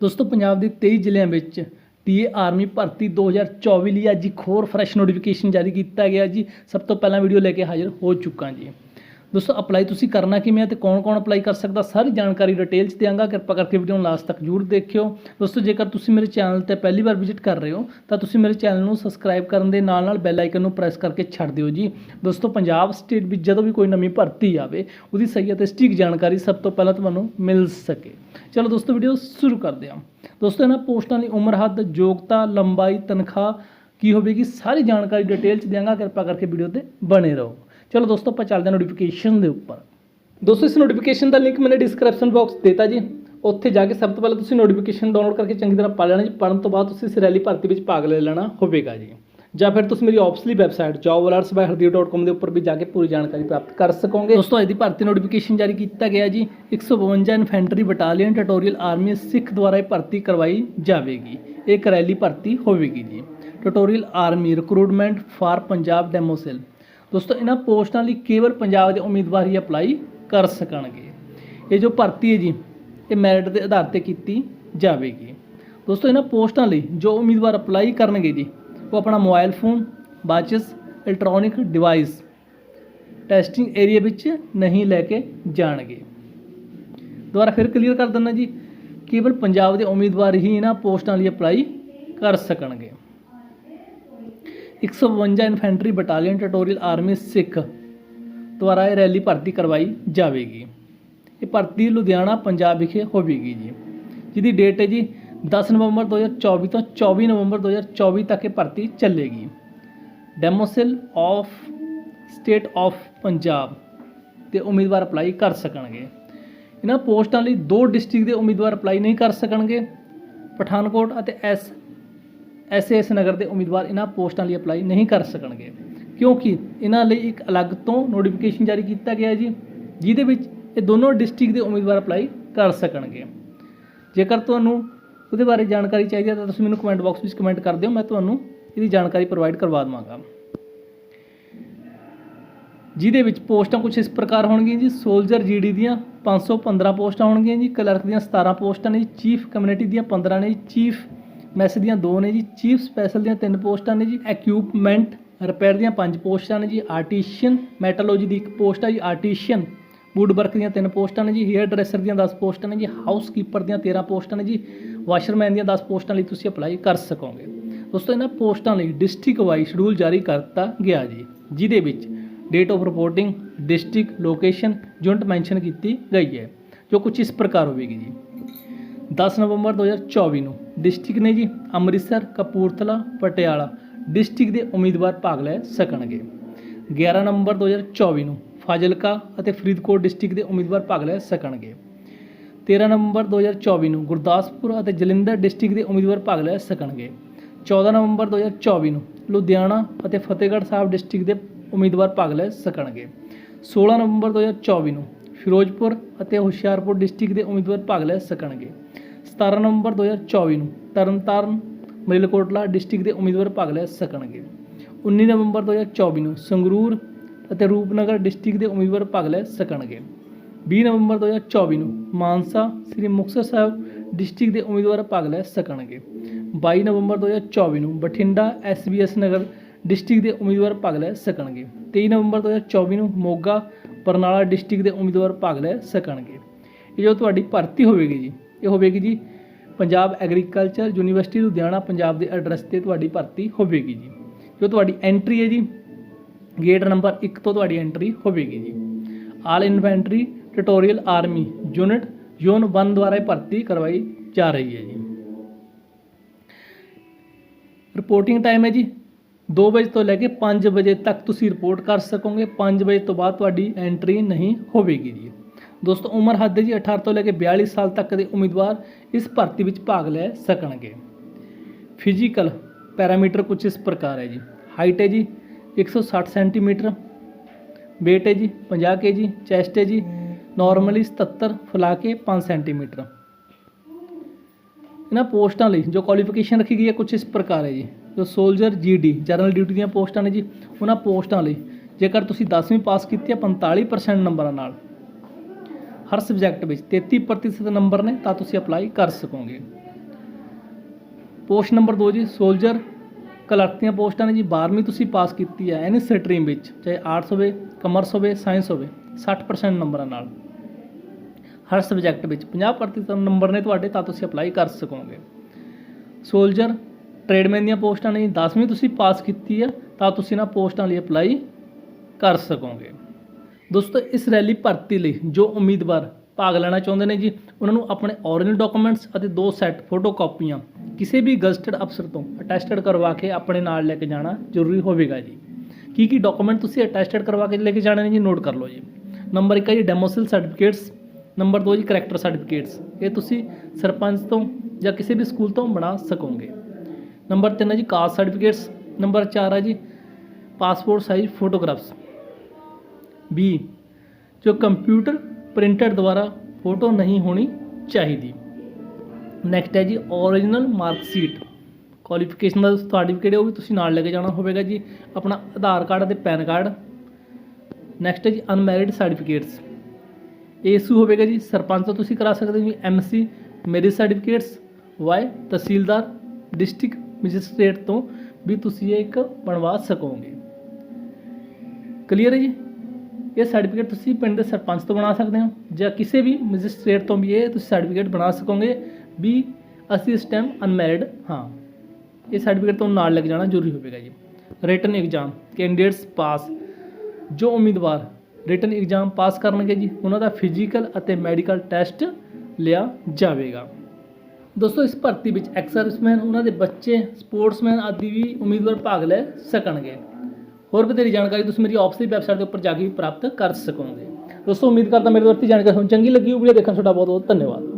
ਦੋਸਤੋ, ਪੰਜਾਬ ਦੇ 23 ਜ਼ਿਲ੍ਹਿਆਂ ਵਿੱਚ ਟੀਏ ਆਰਮੀ ਭਰਤੀ 2024 ਲਈ ਅੱਜ ਇੱਕ ਹੋਰ ਫਰੈਸ਼ ਨੋਟੀਫਿਕੇਸ਼ਨ ਜਾਰੀ ਕੀਤਾ ਗਿਆ ਜੀ। ਸਭ ਤੋਂ ਪਹਿਲਾਂ ਵੀਡੀਓ ਲੈ ਕੇ ਹਾਜ਼ਰ ਹੋ ਚੁੱਕਾ ਜੀ। ਦੋਸਤੋ ਅਪਲਾਈ ਤੁਸੀਂ ਕਰਨਾ ਕਿਵੇਂ ਹੈ ਤੇ ਕੌਣ-ਕੌਣ ਅਪਲਾਈ ਕਰ ਸਕਦਾ? ਸਾਰੀ ਜਾਣਕਾਰੀ ਡਿਟੇਲ 'ਚ ਦਿਆਂਗਾ, ਕਿਰਪਾ ਕਰਕੇ ਵੀਡੀਓ ਨੂੰ ਲਾਸਟ ਤੱਕ ਜ਼ਰੂਰ ਦੇਖਿਓ। ਦੋਸਤੋ, ਜੇਕਰ ਤੁਸੀਂ ਮੇਰੇ ਚੈਨਲ ਤੇ ਪਹਿਲੀ ਵਾਰ ਵਿਜ਼ਿਟ ਕਰ ਰਹੇ ਹੋ, ਤਾਂ ਤੁਸੀਂ ਮੇਰੇ ਚੈਨਲ ਨੂੰ ਸਬਸਕ੍ਰਾਈਬ ਕਰਨ ਦੇ ਨਾਲ-ਨਾਲ ਬੈਲ ਆਈਕਨ ਨੂੰ ਪ੍ਰੈਸ ਕਰਕੇ ਛੱਡ ਦਿਓ ਜੀ। ਦੋਸਤੋ, ਪੰਜਾਬ ਸਟੇਟ ਵਿੱਚ ਜਦੋਂ ਵੀ ਕੋਈ ਨਵੀਂ ਭਰਤੀ ਆਵੇ, ਉਹਦੀ ਸਹੀ ਅਤੇ ਸਟੀਕ ਜਾਣਕਾਰੀ ਸਭ ਤੋਂ ਪਹਿਲਾਂ ਤੁਹਾਨੂੰ ਮਿਲ ਸਕੇ। ਚਲੋ ਦੋਸਤੋ ਵੀਡੀਓ ਸ਼ੁਰੂ ਕਰਦੇ ਹਾਂ। ਦੋਸਤੋ, ਇਹਨਾਂ ਪੋਸਟਾਂ ਦੀ ਉਮਰ, ਹੱਦ, ਯੋਗਤਾ, ਲੰਬਾਈ, ਤਨਖਾਹ ਕੀ ਹੋਵੇਗੀ, ਸਾਰੀ ਜਾਣਕਾਰੀ ਡਿਟੇਲ ਚ ਦਿਆਂਗਾ, ਕਿਰਪਾ ਕਰਕੇ ਵੀਡੀਓ ਤੇ ਬਣੇ ਰਹੋ। ਚਲੋ ਦੋਸਤੋ, ਆਪਾਂ ਚੱਲਦੇ ਹਾਂ ਨੋਟੀਫਿਕੇਸ਼ਨ ਦੇ ਉੱਪਰ। ਦੋਸਤੋ, ਇਸ ਨੋਟੀਫਿਕੇਸ਼ਨ ਦਾ ਲਿੰਕ ਮੈंने ਡਿਸਕ੍ਰਿਪਸ਼ਨ ਬਾਕਸ ਦਿੱਤਾ ਜੀ। ਉੱਥੇ ਜਾ ਕੇ ਸਭ ਤੋਂ ਪਹਿਲਾਂ ਤੁਸੀਂ ਨੋਟੀਫਿਕੇਸ਼ਨ ਡਾਊਨਲੋਡ ਕਰਕੇ ਚੰਗੀ ਤਰ੍ਹਾਂ ਪੜ੍ਹ ਲੈਣਾ ਜੀ। ਪੜ੍ਹਨ ਤੋਂ ਬਾਅਦ ਤੁਸੀਂ ਇਸ ਰੈਲੀ ਭਰਤੀ ਵਿੱਚ ਭਾਗ ਲੈ ਲੈਣਾ ਹੋਵੇਗਾ ਜੀ। ਜਾਂ ਫਿਰ ਤੁਸੀਂ ਮੇਰੀ ਆਫਸਲੀ ਵੈਬਸਾਈਟ jobalertsbyhardeep.com ਦੇ ਉੱਪਰ ਵੀ ਜਾ ਕੇ ਪੂਰੀ ਜਾਣਕਾਰੀ ਪ੍ਰਾਪਤ ਕਰ ਸਕੋਗੇ। ਦੋਸਤੋ ਅੱਜ ਦੀ ਭਰਤੀ ਨੋਟੀਫਿਕੇਸ਼ਨ ਜਾਰੀ ਕੀਤਾ ਗਿਆ ਜੀ। 152 infantry battalion territorial army Sikh ਦੁਆਰਾ ਇਹ ਭਰਤੀ ਕਰਵਾਈ ਜਾਵੇਗੀ। ਇਹ ਇੱਕ ਰੈਲੀ ਭਰਤੀ ਹੋਵੇਗੀ ਜੀ। Territorial army recruitment for Punjab domicile ਦੋਸਤੋ, ਇਹਨਾਂ ਪੋਸਟਾਂ ਲਈ ਕੇਵਲ ਪੰਜਾਬ ਦੇ ਉਮੀਦਵਾਰ ਹੀ ਅਪਲਾਈ ਕਰ ਸਕਣਗੇ। ਇਹ ਜੋ ਭਰਤੀ ਹੈ ਜੀ, ਇਹ ਮੈਰਿਟ ਦੇ ਆਧਾਰ ਤੇ ਕੀਤੀ ਜਾਵੇਗੀ। ਦੋਸਤੋ, ਇਹਨਾਂ ਪੋਸਟਾਂ ਲਈ ਜੋ ਉਮੀਦਵਾਰ ਅਪਲਾਈ ਕਰਨਗੇ ਜੀ, ਉਹ ਆਪਣਾ ਮੋਬਾਈਲ ਫੋਨ ਬਾਚਸ ਇਲੈਕਟ੍ਰੋਨਿਕ ਡਿਵਾਈਸ ਟੈਸਟਿੰਗ ਏਰੀਆ ਵਿੱਚ ਨਹੀਂ ਲੈ ਕੇ ਜਾਣਗੇ। ਦੁਬਾਰਾ ਫਿਰ ਕਲੀਅਰ ਕਰ ਦਿੰਦਾ ਜੀ, ਕੇਵਲ ਪੰਜਾਬ ਦੇ ਉਮੀਦਵਾਰ ਹੀ ਇਹਨਾਂ ਪੋਸਟਾਂ ਲਈ ਅਪਲਾਈ ਕਰ ਸਕਣਗੇ। 152 infantry battalion territorial army Sikh ਦੁਆਰਾ ਇਹ ਰੈਲੀ ਭਰਤੀ ਕਰਵਾਈ ਜਾਵੇਗੀ। ਇਹ ਭਰਤੀ ਲੁਧਿਆਣਾ, ਪੰਜਾਬ ਵਿਖੇ ਹੋਵੇਗੀ ਜੀ। ਜਿਹਦੀ ਡੇਟ ਹੈ ਜੀ 10 ਨਵੰਬਰ 2024 ਤੋਂ 24 ਨਵੰਬਰ 2024 ਤੱਕ ਇਹ ਭਰਤੀ ਚੱਲੇਗੀ। Domicile of state of Punjab ਦੇ ਉਮੀਦਵਾਰ ਅਪਲਾਈ ਕਰ ਸਕਣਗੇ। ਇਹਨਾਂ ਪੋਸਟਾਂ ਲਈ ਦੋ ਡਿਸਟ੍ਰਿਕਟ ਦੇ ਉਮੀਦਵਾਰ ਅਪਲਾਈ ਨਹੀਂ ਕਰ ਸਕਣਗੇ। ਪਠਾਨਕੋਟ ਅਤੇ ਐਸ ਐਸਐਸ ਨਗਰ ਦੇ ਉਮੀਦਵਾਰ ਇਹਨਾਂ ਪੋਸਟਾਂ ਲਈ ਅਪਲਾਈ ਨਹੀਂ ਕਰ ਸਕਣਗੇ। ਕਿਉਂਕਿ ਇਹਨਾਂ ਲਈ ਇੱਕ ਅਲੱਗ ਤੋਂ ਨੋਟੀਫਿਕੇਸ਼ਨ ਜਾਰੀ ਕੀਤਾ ਗਿਆ ਜੀ, ਜਿਹਦੇ ਵਿੱਚ ਇਹ ਦੋਨੋਂ ਡਿਸਟ੍ਰਿਕਟ ਦੇ ਉਮੀਦਵਾਰ ਅਪਲਾਈ ਕਰ ਸਕਣਗੇ। ਜੇਕਰ ਤੁਹਾਨੂੰ ਉਹਦੇ ਬਾਰੇ ਜਾਣਕਾਰੀ ਚਾਹੀਦੀ ਹੈ ਤਾਂ ਤੁਸੀਂ ਮੈਨੂੰ ਕਮੈਂਟ ਬਾਕਸ ਵਿੱਚ ਕਮੈਂਟ ਕਰ ਦਿਓ, ਮੈਂ ਤੁਹਾਨੂੰ ਇਹਦੀ ਜਾਣਕਾਰੀ ਪ੍ਰੋਵਾਈਡ ਕਰਵਾ ਦੇਵਾਂਗਾ। ਜਿਹਦੇ ਵਿੱਚ ਪੋਸਟਾਂ ਕੁਝ ਇਸ ਪ੍ਰਕਾਰ ਹੋਣਗੀਆਂ ਜੀ ਸੋਲਜਰ ਜੀਡੀ ਦੀਆਂ 515 ਪੋਸਟਾਂ ਹੋਣਗੀਆਂ ਜੀ ਕਲਰਕ ਦੀਆਂ 17 ਪੋਸਟਾਂ ਨੇ ਚੀਫ ਕਮਿਊਨਿਟੀ ਦੀਆਂ 15 ਨੇ ਚੀਫ ਮੈਸ ਦੀਆਂ ਦੋ ਨੇ ਜੀ, ਚੀਫ ਸਪੈਸ਼ਲ ਦੀਆਂ ਤਿੰਨ ਪੋਸਟਾਂ ਨੇ ਜੀ ਇਕਵਿਪਮੈਂਟ ਰਿਪੇਅਰ ਦੀਆਂ ਪੰਜ ਪੋਸਟਾਂ ਨੇ ਜੀ ਆਰਟੀਸ਼ੀਅਨ ਮੈਟਾਲੋਜੀ ਦੀ ਇੱਕ ਪੋਸਟ ਹੈ ਜੀ ਆਰਟੀਸ਼ੀਅਨ ਵੁੱਡ ਵਰਕ ਦੀਆਂ ਤਿੰਨ ਪੋਸਟਾਂ ਨੇ ਜੀ ਹੇਅਰ ਡਰੈਸਰ ਦੀਆਂ 10 ਪੋਸਟਾਂ ਨੇ ਜੀ ਹਾਊਸ ਕੀਪਰ ਦੀਆਂ 13 ਪੋਸਟਾਂ ਨੇ ਜੀ ਵਾਸ਼ਰਮੈਨ ਦੀਆਂ 10 ਪੋਸਟਾਂ ਲਈ ਤੁਸੀਂ ਅਪਲਾਈ ਕਰ ਸਕੋਗੇ। ਦੋਸਤੋ, ਇਹਨਾਂ ਪੋਸਟਾਂ ਲਈ ਡਿਸਟ੍ਰਿਕਟ ਵਾਈਜ਼ ਸ਼ਡਿਊਲ ਜਾਰੀ ਕਰਤਾ ਗਿਆ ਜੀ, ਜਿਹਦੇ ਵਿੱਚ date of reporting district location unit mention ਕੀਤੀ ਗਈ ਹੈ, ਜੋ ਕੁਝ ਇਸ ਪ੍ਰਕਾਰ ਹੋਵੇਗੀ ਜੀ। 10 ਨਵੰਬਰ 2024 ਨੂੰ ਡਿਸਟ੍ਰਿਕਟ ਨੇ ਜੀ ਅੰਮ੍ਰਿਤਸਰ, ਕਪੂਰਥਲਾ, ਪਟਿਆਲਾ। ਡਿਸਟ੍ਰਿਕਟ ਦੇ ਉਮੀਦਵਾਰ ਭਾਗ ਲੈ ਸਕਣਗੇ। 11 ਨਵੰਬਰ 2024 ਨੂੰ ਫਾਜ਼ਿਲਕਾ ਅਤੇ ਫਰੀਦਕੋਟ ਡਿਸਟ੍ਰਿਕਟ ਦੇ ਉਮੀਦਵਾਰ ਭਾਗ ਲੈ ਸਕਣਗੇ। 13 ਨਵੰਬਰ 2024 ਨੂੰ ਗੁਰਦਾਸਪੁਰ ਅਤੇ ਜਲੰਧਰ ਡਿਸਟ੍ਰਿਕਟ ਦੇ ਉਮੀਦਵਾਰ ਭਾਗ ਲੈ ਸਕਣਗੇ। 14 ਨਵੰਬਰ 2024 ਨੂੰ ਲੁਧਿਆਣਾ ਅਤੇ ਫਤਿਹਗੜ੍ਹ ਸਾਹਿਬ ਡਿਸਟ੍ਰਿਕਟ ਦੇ ਉਮੀਦਵਾਰ ਭਾਗ ਲੈ ਸਕਣਗੇ। 16 ਨਵੰਬਰ 2024 ਨੂੰ ਫਿਰੋਜ਼ਪੁਰ ਅਤੇ ਹੁਸ਼ਿਆਰਪੁਰ ਡਿਸਟ੍ਰਿਕਟ ਦੇ ਉਮੀਦਵਾਰ ਭਾਗ ਲੈ ਸਕਣਗੇ। 17 ਨਵੰਬਰ 2024 ਨੂੰ ਤਰਨਤਾਰਨ, ਮਲੇਰਕੋਟਲਾ ਡਿਸਟ੍ਰਿਕਟ ਦੇ ਉਮੀਦਵਾਰ ਭਾਗ ਲੈ ਸਕਣਗੇ। 19 ਨਵੰਬਰ 2024 ਨੂੰ ਸੰਗਰੂਰ ਅਤੇ ਰੂਪਨਗਰ ਡਿਸਟ੍ਰਿਕਟ ਦੇ ਉਮੀਦਵਾਰ ਭਾਗ ਲੈ ਸਕਣਗੇ। 20 ਨਵੰਬਰ 2024 ਨੂੰ ਮਾਨਸਾ, ਸ੍ਰੀ ਮੁਕਤਸਰ ਸਾਹਿਬ ਡਿਸਟ੍ਰਿਕਟ ਦੇ ਉਮੀਦਵਾਰ ਭਾਗ ਲੈ ਸਕਣਗੇ। 22 ਨਵੰਬਰ 2024 ਨੂੰ ਬਠਿੰਡਾ ਐਸਬੀਐਸ ਨਗਰ ਡਿਸਟ੍ਰਿਕਟ ਦੇ ਉਮੀਦਵਾਰ ਭਾਗ ਲੈ ਸਕਣਗੇ। 23 ਨਵੰਬਰ 2024 ਨੂੰ ਮੋਗਾ, ਬਰਨਾਲਾ ਡਿਸਟ੍ਰਿਕਟ ਦੇ ਉਮੀਦਵਾਰ ਭਾਗ ਲੈ ਸਕਣਗੇ। ਇਹ ਜੋ ਤੁਹਾਡੀ ਭਰਤੀ ਹੋਵੇਗੀ ਜੀ ਇਹ ਹੋਵੇਗੀ ਜੀ ਪੰਜਾਬ ਐਗਰੀਕਲਚਰ ਯੂਨੀਵਰਸਿਟੀ ਲੁਧਿਆਣਾ, ਪੰਜਾਬ ਦੇ ਐਡਰੈਸ ਤੇ ਤੁਹਾਡੀ ਭਰਤੀ ਹੋਵੇਗੀ ਜੀ। ਜੋ ਤੁਹਾਡੀ ਐਂਟਰੀ ਹੈ ਜੀ ਗੇਟ ਨੰਬਰ 1 ਤੋਂ ਤੁਹਾਡੀ ਐਂਟਰੀ ਹੋਵੇਗੀ ਜੀ। All infantry territorial army unit zone 1 ਦੁਆਰਾ ਭਰਤੀ ਕਰਵਾਈ ਜਾ ਰਹੀ ਹੈ ਜੀ। ਰਿਪੋਰਟਿੰਗ ਟਾਈਮ ਹੈ ਜੀ 2 ਵਜੇ ਤੋਂ ਲੈ ਕੇ 5 ਵਜੇ ਤੱਕ ਤੁਸੀਂ ਰਿਪੋਰਟ ਕਰ ਸਕੋਗੇ। 5 ਵਜੇ ਤੋਂ ਬਾਅਦ ਤੁਹਾਡੀ ਐਂਟਰੀ ਨਹੀਂ ਹੋਵੇਗੀ ਜੀ। ਦੋਸਤੋ, ਉਮਰ ਹੱਦ ਹੈ ਜੀ 18 ਤੋਂ ਲੈ ਕੇ 42 ਸਾਲ ਤੱਕ ਦੇ ਉਮੀਦਵਾਰ ਇਸ ਭਰਤੀ ਵਿੱਚ ਭਾਗ ਲੈ ਸਕਣਗੇ। ਫਿਜ਼ੀਕਲ ਪੈਰਾਮੀਟਰ ਕੁਝ ਇਸ ਪ੍ਰਕਾਰ ਹੈ ਜੀ। ਹਾਈਟ ਹੈ ਜੀ 160 ਸੈਂਟੀਮੀਟਰ। Weight ਹੈ ਜੀ 50 ਕੇਜੀ ਚੈਸਟ ਹੈ ਜੀ ਨਾਰਮਲੀ 77 ਫੁਲਾ ਕੇ 5 ਸੈਂਟੀਮੀਟਰ। ਇਹਨਾਂ ਪੋਸਟਾਂ ਲਈ ਜੋ ਕੁਆਲੀਫਿਕੇਸ਼ਨ ਰੱਖੀ ਗਈ ਹੈ ਕੁਝ ਇਸ ਪ੍ਰਕਾਰ ਹੈ ਜੀ। ਜੋ ਸੋਲਜਰ ਜੀਡੀ ਜਨਰਲ ਡਿਊਟੀ ਦੀਆਂ ਪੋਸਟਾਂ ਨੇ ਜੀ, ਉਹਨਾਂ ਪੋਸਟਾਂ ਲਈ ਜੇਕਰ ਤੁਸੀਂ 10ਵੀਂ ਪਾਸ ਕੀਤੀ ਹੈ 45% ਨੰਬਰਾਂ ਨਾਲ। ਹਰ ਸਬਜੈਕਟ ਵਿੱਚ 33% ਨੰਬਰ ਨੇ, ਤਾਂ ਤੁਸੀਂ ਅਪਲਾਈ ਕਰ ਸਕੋਗੇ। ਪੋਸਟ ਨੰਬਰ 2 ਜੀ ਸੋਲਜਰ ਕਲਰਕ ਦੀਆਂ ਪੋਸਟਾਂ ਨੇ ਜੀ 12ਵੀਂ ਤੁਸੀਂ ਪਾਸ ਕੀਤੀ ਹੈ ਐਨੀ ਸਟਰੀਮ ਵਿੱਚ, ਚਾਹੇ ਆਰਟਸ ਹੋਵੇ ਕਮਰਸ ਹੋਵੇ ਸਾਇੰਸ ਹੋਵੇ 60% ਨੰਬਰਾਂ ਨਾਲ। ਹਰ ਸਬਜੈਕਟ ਵਿੱਚ 50% ਨੰਬਰ ਨੇ ਤੁਹਾਡੇ, ਤਾਂ ਤੁਸੀਂ ਅਪਲਾਈ ਕਰ ਸਕੋਗੇ। ਸੋਲਜਰ ਟ੍ਰੇਡਮੈਨ ਦੀਆਂ ਪੋਸਟਾਂ ਨੇ ਜੀ 10ਵੀਂ ਤੁਸੀਂ ਪਾਸ ਕੀਤੀ ਹੈ, ਤਾਂ ਤੁਸੀਂ ਇਹਨਾਂ ਪੋਸਟਾਂ ਲਈ ਅਪਲਾਈ ਕਰ ਸਕੋਗੇ। ਦੋਸਤੋ, ਇਸ ਰੈਲੀ ਭਰਤੀ ਲਈ ਜੋ ਉਮੀਦਵਾਰ ਭਾਗ ਲੈਣਾ ਚਾਹੁੰਦੇ ਨੇ ਜੀ, ਉਹਨਾਂ ਨੂੰ ਆਪਣੇ ਓਰੀਜਨਲ ਡਾਕੂਮੈਂਟਸ ਅਤੇ ਦੋ ਸੈੱਟ ਫੋਟੋ ਕਾਪੀਆਂ ਕਿਸੇ ਵੀ ਗਜ਼ਟਡ ਅਫਸਰ ਤੋਂ ਅਟੈਸਟਡ ਕਰਵਾ ਕੇ ਆਪਣੇ ਨਾਲ ਲੈ ਕੇ ਜਾਣਾ ਜ਼ਰੂਰੀ ਹੋਵੇਗਾ ਜੀ। ਕੀ ਕੀ ਡਾਕੂਮੈਂਟ ਤੁਸੀਂ ਅਟੈਸਟਡ ਕਰਵਾ ਕੇ ਲੈ ਕੇ ਜਾਣੇ ਨੇ ਜੀ ਨੋਟ ਕਰ ਲਓ ਜੀ। ਨੰਬਰ 1 ਹੈ ਜੀ ਡੈਮੋਸਿਲ ਸਰਟੀਫਿਕੇਟਸ ਨੰਬਰ 2 ਜੀ ਕਰੈਕਟਰ ਸਰਟੀਫਿਕੇਟਸ ਇਹ ਤੁਸੀਂ ਸਰਪੰਚ ਤੋਂ ਜਾਂ ਕਿਸੇ ਵੀ ਸਕੂਲ ਤੋਂ ਬਣਾ ਸਕੋਗੇ। ਨੰਬਰ 3 ਹੈ ਜੀ ਕਾਸਟ ਸਰਟੀਫਿਕੇਟਸ ਨੰਬਰ 4 ਹੈ ਜੀ ਪਾਸਪੋਰਟ ਸਾਈਜ਼ ਫੋਟੋਗ੍ਰਾਫਸ ਬੀ, ਜੋ ਕੰਪਿਊਟਰ ਪ੍ਰਿੰਟਰ ਦੁਆਰਾ ਫੋਟੋ ਨਹੀਂ ਹੋਣੀ ਚਾਹੀਦੀ। ਨੈਕਸਟ ਹੈ ਜੀ origignal ਮਾਰਕ ਸ਼ੀਟ ਕੁਆਲੀਫਿਕੇਸ਼ਨ ਦਾ ਸਰਟੀਫਿਕੇਟ ਉਹ ਵੀ ਤੁਸੀਂ ਨਾਲ ਲੈ ਕੇ ਜਾਣਾ ਹੋਵੇਗਾ ਜੀ, ਆਪਣਾ ਆਧਾਰ ਕਾਰਡ ਅਤੇ ਪੈਨ ਕਾਰਡ। ਨੈਕਸਟ ਹੈ ਜੀ ਅਨਮੈਰਿਡ ਸਰਟੀਫਿਕੇਟਸ ਏਸੂ ਹੋਵੇਗਾ ਜੀ, ਸਰਪੰਚ ਤੋਂ ਤੁਸੀਂ ਕਰਾ ਸਕਦੇ ਹੋ ਜੀ MC marriage certificates by tehsildar district magistrate ਤੋਂ ਵੀ ਤੁਸੀਂ ਇਹ ਇੱਕ ਬਣਵਾ ਸਕੋਗੇ। ਕਲੀਅਰ ਹੈ ਜੀ? ਇਹ ਸਰਟੀਫਿਕੇਟ ਤੁਸੀਂ ਪਿੰਡ ਦੇ ਸਰਪੰਚ ਤੋਂ ਬਣਾ ਸਕਦੇ ਹੋ ਜਾਂ ਕਿਸੇ ਵੀ ਮੈਜਿਸਟ੍ਰੇਟ ਤੋਂ ਵੀ ਇਹ ਤੁਸੀਂ ਸਰਟੀਫਿਕੇਟ ਬਣਾ ਸਕੋਗੇ ਵੀ ਅਸੀਂ ਇਸ ਟਾਈਮ ਅਨਮੈਰਿਡ ਹਾਂ। ਇਹ ਸਰਟੀਫਿਕੇਟ ਤੁਹਾਨੂੰ ਨਾਲ ਲੈ ਕੇ ਜਾਣਾ ਜ਼ਰੂਰੀ ਹੋਵੇਗਾ ਜੀ। ਰਿਟਨ ਐਗਜ਼ਾਮ ਕੈਂਡੀਡੇਟਸ ਪਾਸ ਜੋ ਉਮੀਦਵਾਰ ਰਿਟਨ ਐਗਜ਼ਾਮ ਪਾਸ ਕਰਨਗੇ ਜੀ, ਉਹਨਾਂ ਦਾ ਫਿਜ਼ੀਕਲ ਅਤੇ ਮੈਡੀਕਲ ਟੈਸਟ ਲਿਆ ਜਾਵੇਗਾ। ਦੋਸਤੋ, ਇਸ ਭਰਤੀ ਵਿੱਚ ਐਕਸ ਉਹਨਾਂ ਦੇ ਬੱਚੇ ਸਪੋਰਟਸਮੈਨ ਆਦਿ ਵੀ ਉਮੀਦਵਾਰ ਭਾਗ ਲੈ ਸਕਣਗੇ। ਹੋਰ ਬਥੇਰੀ ਜਾਣਕਾਰੀ ਤੁਸੀਂ ਮੇਰੀ ਆਫਿਸ ਦੀ ਵੈਬਸਾਈਟ ਦੇ ਉੱਪਰ ਜਾ ਕੇ ਵੀ ਪ੍ਰਾਪਤ ਕਰ ਸਕੋਗੇ। ਦੋਸਤੋ, ਉਮੀਦ ਕਰਦਾ ਮੇਰੇ ਦੋਸਤੀ ਜਾਣਕਾਰੀ ਤੁਹਾਨੂੰ ਚੰਗੀ ਲੱਗੀ ਹੋਊਗੀ। ਦੇਖਣ ਤੁਹਾਡਾ ਬਹੁਤ ਬਹੁਤ ਧੰਨਵਾਦ।